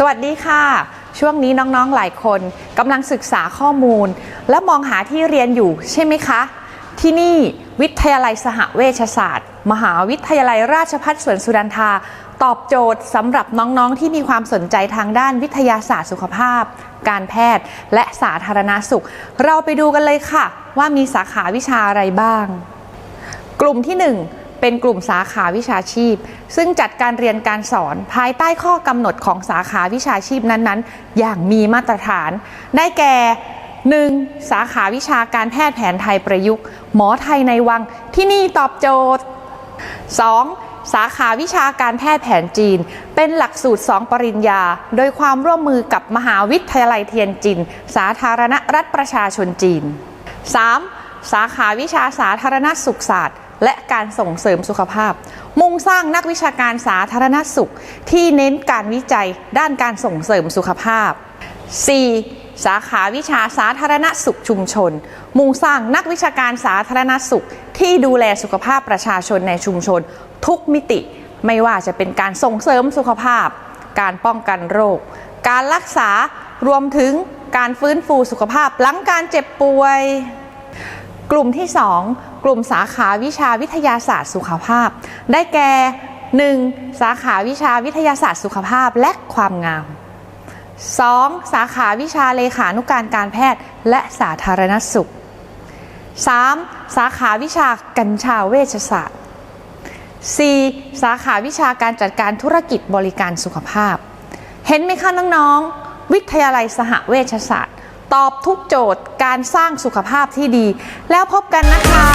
สวัสดีค่ะ ช่วงนี้น้องๆหลายคนกำลังศึกษาข้อมูล และมองหาที่เรียนอยู่ใช่ไหมคะ ที่นี่วิทยาลัยสหเวชศาสตร์ มหาวิทยาลัยราชภัฏสวนสุนันทา ตอบโจทย์สำหรับน้องๆที่มีความสนใจทางด้านวิทยาศาสตร์สุขภาพ การแพทย์และสาธารณสุข เราไปดูกันเลยค่ะ ว่ามีสาขาวิชาอะไรบ้าง กลุ่มที่ 1 เป็นกลุ่มสาขาวิชาชีพ ซึ่งจัดการเรียนการสอนภายใต้ข้อกำหนดของสาขาวิชาชีพนั้นๆ อย่างมีมาตรฐาน ได้แก่ 1. สาขาวิชาการแพทย์แผนไทยประยุกต์ หมอไทยในวังที่นี่ตอบโจทย์ 2. สาขาวิชาการแพทย์แผนจีน เป็นหลักสูตร 2 ปริญญา โดยความร่วมมือกับมหาวิทยาลัยเทียนจิน สาธารณรัฐประชาชนจีน 3. สาขาวิชาสาธารณสุขศาสตร์ และการส่งเสริมสุขภาพ มุ่งสร้างนักวิชาการสาธารณสุข ที่เน้นการวิจัยด้านการส่งเสริมสุขภาพ 4. สาขาวิชาสาธารณสุขชุมชน มุ่งสร้างนักวิชาการสาธารณสุข ที่ดูแลสุขภาพประชาชนในชุมชน ทุกมิติ ไม่ว่าจะเป็นการส่งเสริมสุขภาพ การป้องกันโรค การรักษารวมถึงการฟื้นฟูสุขภาพหลังการเจ็บป่วย กลุ่มที่ 2 กลุ่มสาขาวิชาวิทยาศาสตร์สุขภาพ ได้แก่ 1. สาขาวิชาวิทยาศาสตร์สุขภาพและความงาม 2. สาขาวิชาเลขานุการการแพทย์และสาธารณสุข 3. สาขาวิชากัญชาเวชศาสตร์ 4. สาขาวิชาการจัดการธุรกิจบริการสุขภาพ เห็นไหมคะน้องๆ วิทยาลัยสหเวชศาสตร์ ตอบทุกโจทย์การสร้างสุขภาพที่ดี แล้วพบกันนะคะ